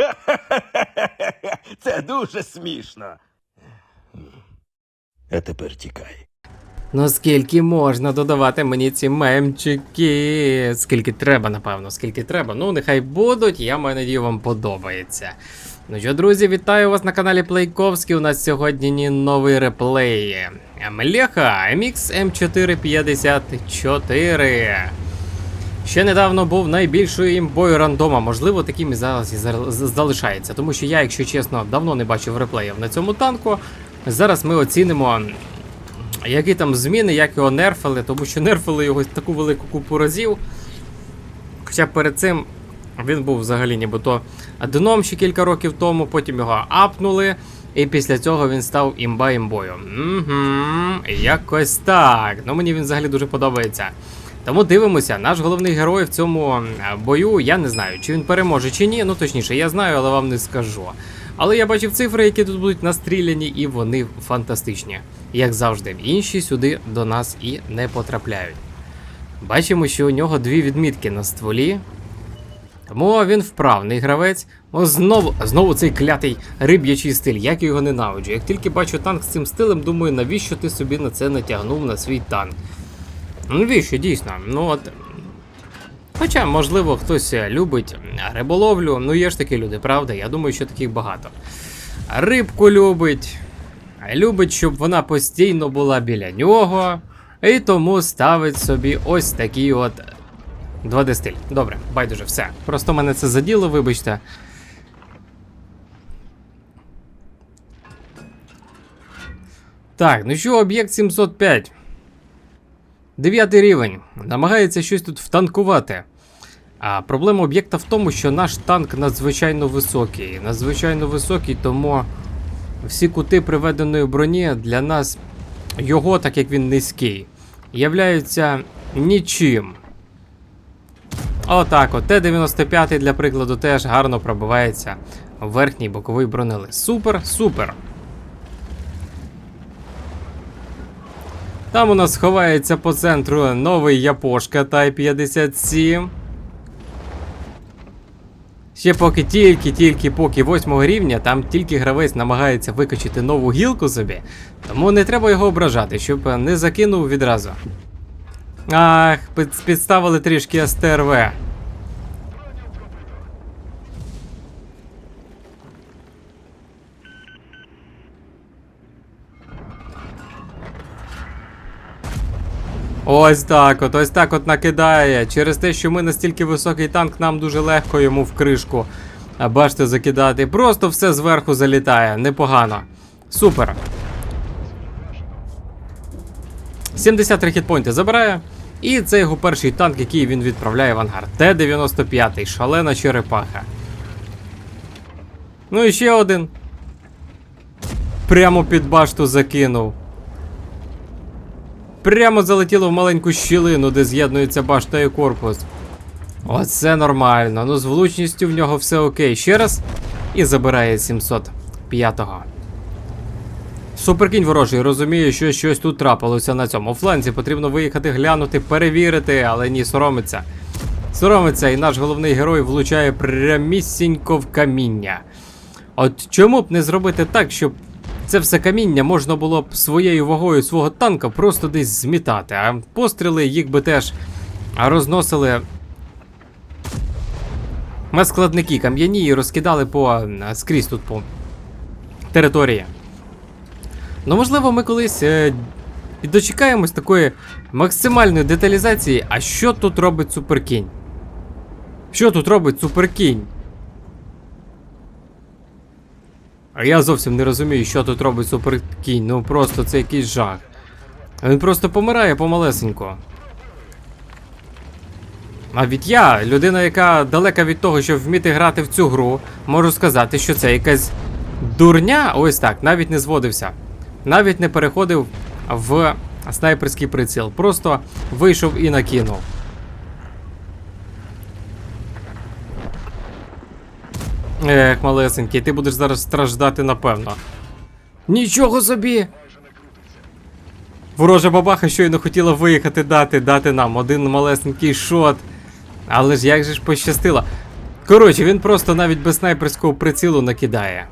Це дуже смішно. А тепер тікай. Ну скільки можна додавати мені ці мемчики? Скільки треба, напевно, скільки треба. Ну, нехай будуть, я маю надію, вам подобається. Ну що, друзі, вітаю вас на каналі Плейковський. У нас сьогодні новий реплей. Млеха MX M454. Ще недавно був найбільшою імбою рандома. Можливо, таким і зараз і залишається. Тому що я, якщо чесно, давно не бачив реплеїв на цьому танку. Зараз ми оцінимо які там зміни, як його нерфили, тому що нерфили його таку велику купу разів. Хоча перед цим він був взагалі нібито дном ще кілька років тому, потім його апнули, і після цього він став імба імбою. Угу, якось так. Ну мені він взагалі дуже подобається. Тому дивимося, наш головний герой в цьому бою, я не знаю, чи він переможе чи ні. Ну точніше, я знаю, але вам не скажу. Але я бачив цифри, які тут будуть настріляні, і вони фантастичні. Як завжди, інші сюди до нас і не потрапляють. Бачимо, що у нього дві відмітки на стволі. Тому він вправний гравець. О, знову, знову цей клятий риб'ячий стиль, як його ненавиджу. Як тільки бачу танк з цим стилем, думаю, навіщо ти собі на це натягнув на свій танк? Ну, Навіщо, дійсно? Ну от. Хоча, можливо, хтось любить риболовлю, ну є ж такі люди, правда? Я думаю, що таких багато. Рибку любить, любить, щоб вона постійно була біля нього, і тому ставить собі ось такий от 2D стиль. Добре, байдуже, все. Просто мене це заділо, вибачте. Так, ну що, об'єкт 705. Дев'ятий рівень. Намагається щось тут втанкувати. А проблема об'єкта в тому, що наш танк надзвичайно високий. Надзвичайно високий, тому всі кути приведеної броні для нас, його, так як він низький, являються нічим. Отак, от Т-95 для прикладу теж гарно пробивається в верхній боковий бронелист. Супер, супер. Там у нас ховається по центру новий Япошка Type 57. Ще поки тільки-тільки поки 8 рівня, там тільки гравець намагається викачити нову гілку собі, тому не треба його ображати, щоб не закинув відразу. Ах, під- підставили трішки СТРВ. Ось так от, ось так от накидає. Через те, що ми настільки високий танк, нам дуже легко йому в кришку. Бачите, закидати. Просто все зверху залітає. Непогано. Супер. 73 хітпойнти забирає. І це його перший танк, який він відправляє в ангар. Т-95, шалена черепаха. Ну і ще один. Прямо під башту закинув. Прямо залетіло в маленьку щілину, де з'єднується башта і корпус. Оце нормально. Ну з влучністю в нього все окей. Ще раз. І забирає 705-го. Суперкінь ворожий розуміє, що щось тут трапилося на цьому фланзі. Потрібно виїхати, глянути, перевірити, але ні, соромиться. Соромиться, і наш головний герой влучає прямісінько в каміння. От чому б не зробити так, щоб це все каміння можна було б своєю вагою свого танка просто десь змітати, а постріли їх би теж розносили складники кам'яні і розкидали по скрізь тут по території. Ну, можливо, ми колись е, дочекаємось такої максимальної деталізації. А що тут робить суперкінь? Що тут робить суперкінь? А я зовсім не розумію, що тут робить суперкінь. Ну просто це якийсь жах. Він просто помирає помалесенько. А від я, людина, яка далека від того, щоб вміти грати в цю гру, можу сказати, що це якась дурня. Ось так, навіть не зводився. Навіть не переходив в снайперський приціл. Просто вийшов і накинув. Ех, малесенький, ти будеш зараз страждати, напевно. Нічого собі! Ворожа бабаха щойно хотіла виїхати дати, дати нам один малесенький шот. Але ж як же ж пощастило. Коротше, він просто навіть без снайперського прицілу накидає.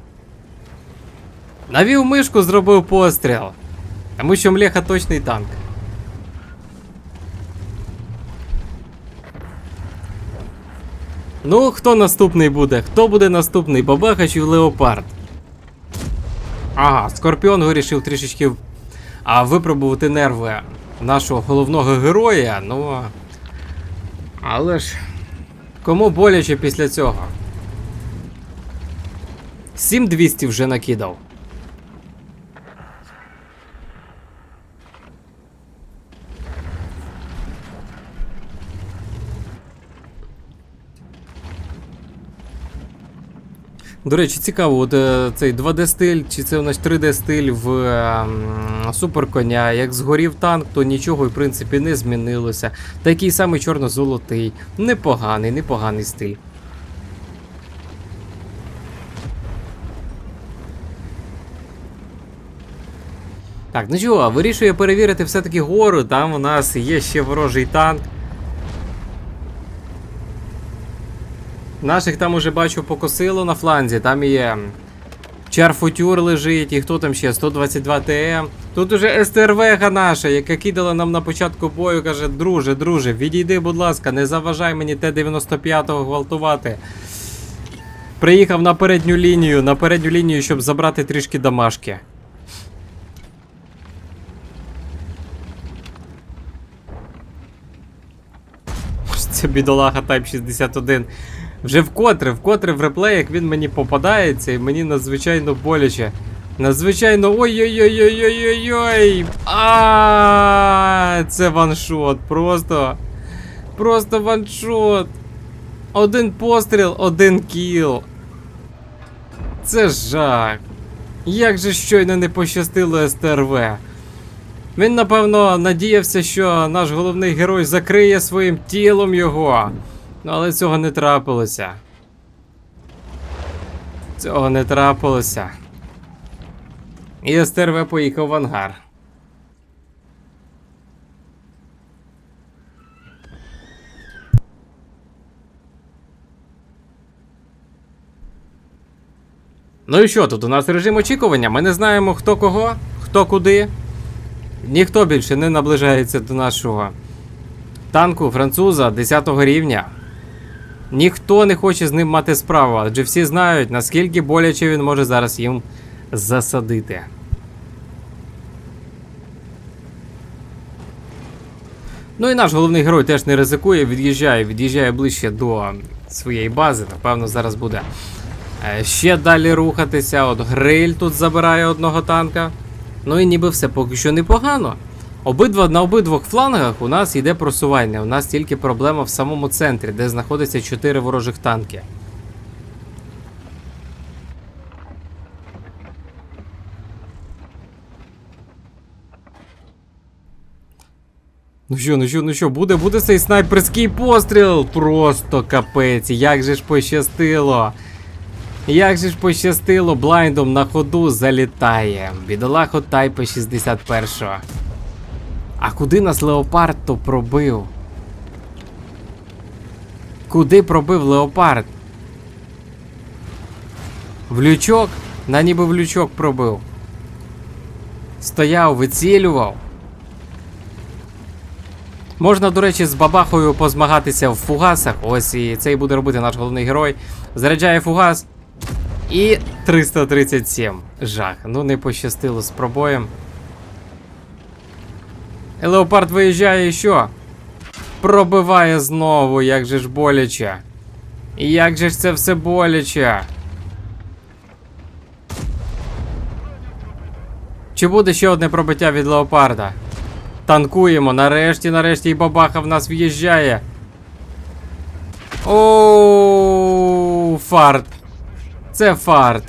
Навів мишку, зробив постріл. Тому що млеха точний танк. Ну, хто наступний буде? Хто буде наступний? Бабаха чи Леопард? Ага, Скорпіон вирішив трішечки а, випробувати нерви нашого головного героя, ну. Але ж. Кому боляче після цього? 7200 вже накидав. До речі, цікаво, от е, цей 2D стиль, чи це у нас 3D стиль в е, суперконя. Як згорів танк, то нічого в принципі не змінилося. Такий самий чорно-золотий. Непоганий, непоганий стиль. Так, ну чого, вирішує перевірити все-таки гору. Там у нас є ще ворожий танк. Наших там уже бачу покосило на фланзі, там є Чарфутюр лежить, і хто там ще? 122 ТМ. Тут уже СТРВГа наша, яка кидала нам на початку бою, каже, друже, друже, відійди, будь ласка, не заважай мені Т-95 гвалтувати. Приїхав на передню лінію, на передню лінію, щоб забрати трішки дамашки. Це бідолаха Type 61. Вже вкотре, вкотре в реплеях він мені попадається і мені надзвичайно боляче. Надзвичайно ой-ой-ой-ой-ой-ой-ой. Це ваншот. Просто. Просто ваншот. Один постріл, один кіл. Це жах. Як же щойно не пощастило СТРВ. Він, напевно, надіявся, що наш головний герой закриє своїм тілом його. Ну, але цього не трапилося. Цього не трапилося. І СТРВ поїхав в ангар. Ну і що, тут у нас режим очікування. Ми не знаємо хто кого, хто куди. Ніхто більше не наближається до нашого танку француза 10 рівня. Ніхто не хоче з ним мати справу, адже всі знають, наскільки боляче він може зараз їм засадити. Ну і наш головний герой теж не ризикує, від'їжджає, від'їжджає ближче до своєї бази. Напевно, зараз буде е, ще далі рухатися. От гриль тут забирає одного танка. Ну і ніби все поки що непогано. Обидва на обидвох флангах у нас йде просування. У нас тільки проблема в самому центрі, де знаходиться 4 ворожих танки. Ну що, ну що, ну що, буде, буде цей снайперський постріл? Просто капець, як же ж пощастило. Як же ж пощастило, блайндом на ходу залітає. Бідолахо Тайпа 61. А куди нас Леопард то пробив? Куди пробив Леопард? В лючок? На ніби в лючок пробив. Стояв, вицілював. Можна, до речі, з бабахою позмагатися в фугасах. Ось і це і буде робити наш головний герой. Заряджає фугас. І 337. Жах. Ну не пощастило з пробоєм. Леопард виїжджає і що? Пробиває знову, як же ж боляче. Як же ж це все боляче. Чи буде ще одне пробиття від Леопарда? Танкуємо, нарешті, нарешті і бабаха в нас в'їжджає. Оу, фарт. Це фарт.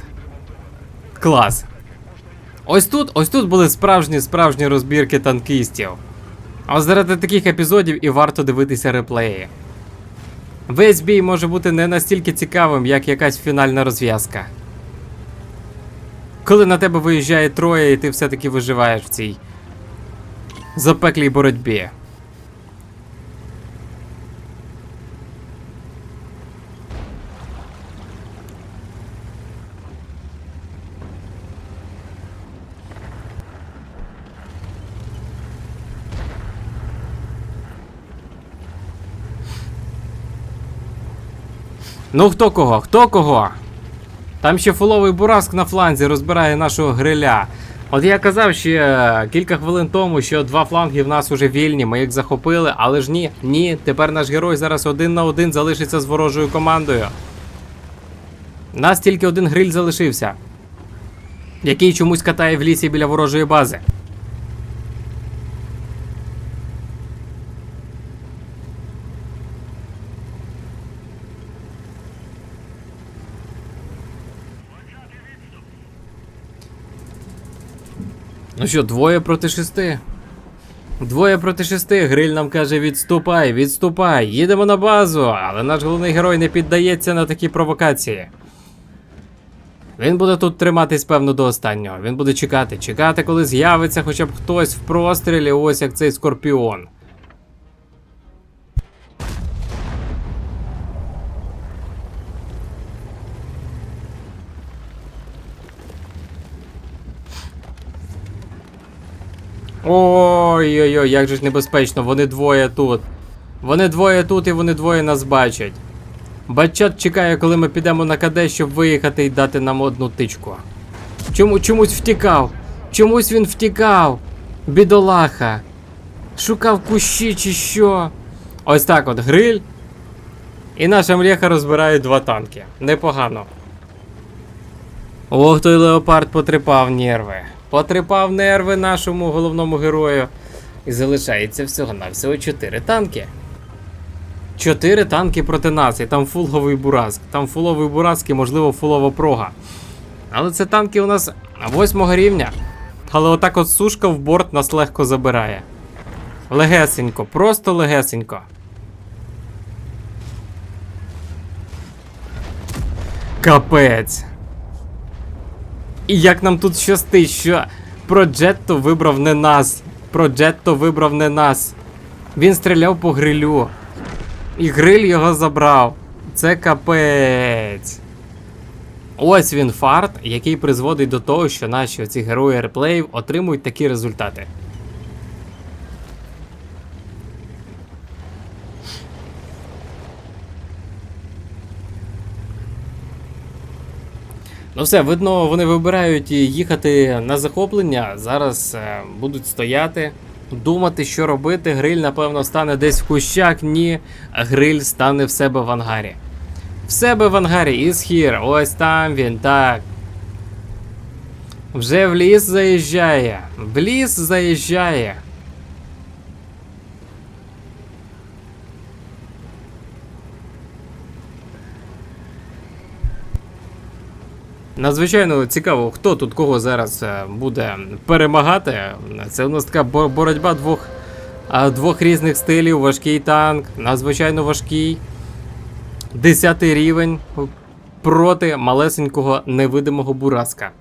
Клас. Ось тут, ось тут були справжні справжні розбірки танкістів. А заради таких епізодів і варто дивитися реплеї. Весь бій може бути не настільки цікавим, як якась фінальна розв'язка. Коли на тебе виїжджає троє, і ти все-таки виживаєш в цій запеклій боротьбі. Ну хто кого? Хто кого? Там ще фуловий бураск на фланзі розбирає нашого гриля. От я казав ще кілька хвилин тому, що два фланги в нас уже вільні, ми їх захопили, але ж ні, ні, тепер наш герой зараз один на один залишиться з ворожою командою. Нас тільки один гриль залишився, який чомусь катає в лісі біля ворожої бази. Ну що, двоє проти шести? Двоє проти шести. Гриль нам каже: відступай, відступай, їдемо на базу. Але наш головний герой не піддається на такі провокації. Він буде тут триматись, певно, до останнього. Він буде чекати, чекати, коли з'явиться хоча б хтось в прострілі, ось як цей скорпіон. Ой-ой-ой, як же ж небезпечно, вони двоє тут. Вони двоє тут і вони двоє нас бачать. Батчат чекає, коли ми підемо на КД, щоб виїхати і дати нам одну тичку. Чому чомусь втікав? Чомусь він втікав. Бідолаха. Шукав кущі чи що. Ось так от гриль. І наша мрєха розбирає два танки. Непогано. Ох, той леопард потрепав нерви. Потрепав нерви нашому головному герою. І залишається всього на всього 4 танки. Чотири танки проти нас, і там фулговий бураск. Там фуловий бураск і, можливо, фулова прога. Але це танки у нас восьмого рівня. Але отак от сушка в борт нас легко забирає. Легесенько, просто легесенько. Капець. І як нам тут щастить, що Проджетто вибрав не нас. Проджетто вибрав не нас. Він стріляв по грилю. І гриль його забрав. Це капець. Ось він фарт, який призводить до того, що наші оці герої реплеїв отримують такі результати. Ну все, видно, вони вибирають їхати на захоплення. Зараз е, будуть стояти, думати, що робити. Гриль, напевно, стане десь в кущах. Ні, гриль стане в себе в ангарі. В себе в ангарі із хір. Ось там він, так. Вже в ліс заїжджає. В ліс заїжджає. Надзвичайно цікаво, хто тут кого зараз е, буде перемагати. Це у нас така боротьба двох, двох різних стилів. Важкий танк, надзвичайно важкий. Десятий рівень проти малесенького невидимого бураска.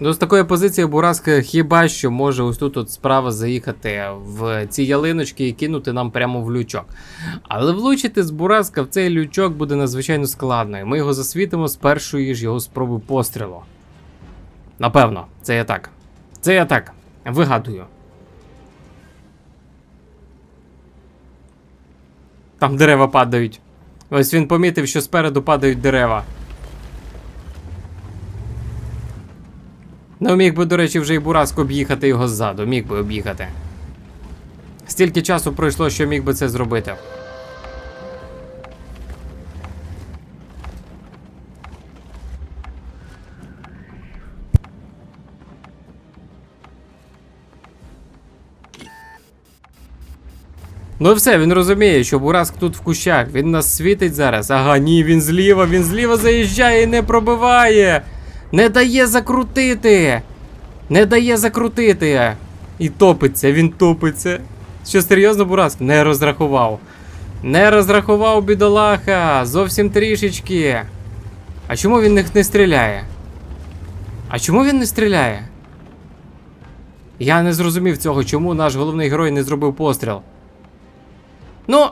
Ну, з такої позиції Бураск хіба що може ось тут от справа заїхати в ці ялиночки і кинути нам прямо в лючок. Але влучити з Бураска в цей лючок буде надзвичайно складно, і ми його засвітимо з першої ж його спроби пострілу. Напевно, це я так. Це я так. Вигадую. Там дерева падають. Ось він помітив, що спереду падають дерева. Ну, міг би, до речі, вже і Бураск об'їхати його ззаду, міг би об'їхати. Стільки часу пройшло, що міг би це зробити. Ну все, він розуміє, що Бураск тут в кущах, він нас світить зараз. Ага, ні, він зліва, він зліва заїжджає і не пробиває. Не дає закрутити. Не дає закрутити. І топиться, він топиться. Що серйозно, Бураск? Не розрахував. Не розрахував бідолаха. Зовсім трішечки. А чому він не, не стріляє? А чому він не стріляє? Я не зрозумів цього, чому наш головний герой не зробив постріл. Ну,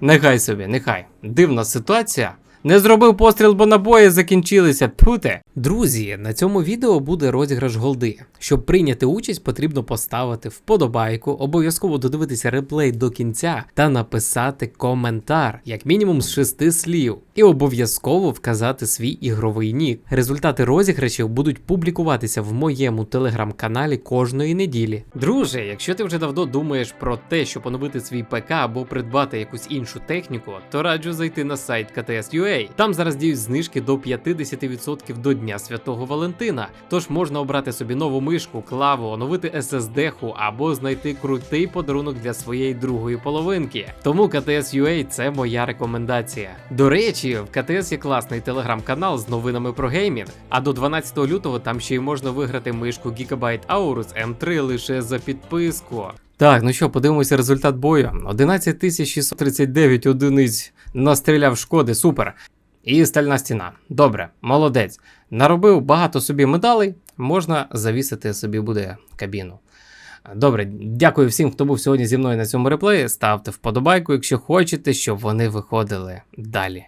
нехай собі, нехай. Дивна ситуація. Не зробив постріл, бо набої закінчилися. Путе. Друзі, на цьому відео буде розіграш голди. Щоб прийняти участь, потрібно поставити вподобайку, обов'язково додивитися реплей до кінця та написати коментар, як мінімум з шести слів, і обов'язково вказати свій ігровий нік. Результати розіграшів будуть публікуватися в моєму телеграм-каналі кожної неділі. Друже, якщо ти вже давно думаєш про те, щоб оновити свій ПК або придбати якусь іншу техніку, то раджу зайти на сайт KTS.ua. Там зараз діють знижки до 50% до Дня Святого Валентина. Тож можна обрати собі нову мишку, клаву, оновити SSD-ху або знайти крутий подарунок для своєї другої половинки. Тому KTS.ua – це моя рекомендація. До речі, в KTS є класний телеграм-канал з новинами про геймінг. А до 12 лютого там ще й можна виграти мишку Gigabyte Aorus M3 лише за підписку. Так, ну що, подивимося результат бою. 11639 одиниць настріляв шкоди, супер. І стальна стіна. Добре, молодець. Наробив багато собі медалей, можна завісити собі буде кабіну. Добре, дякую всім, хто був сьогодні зі мною на цьому реплеї. Ставте вподобайку, якщо хочете, щоб вони виходили далі.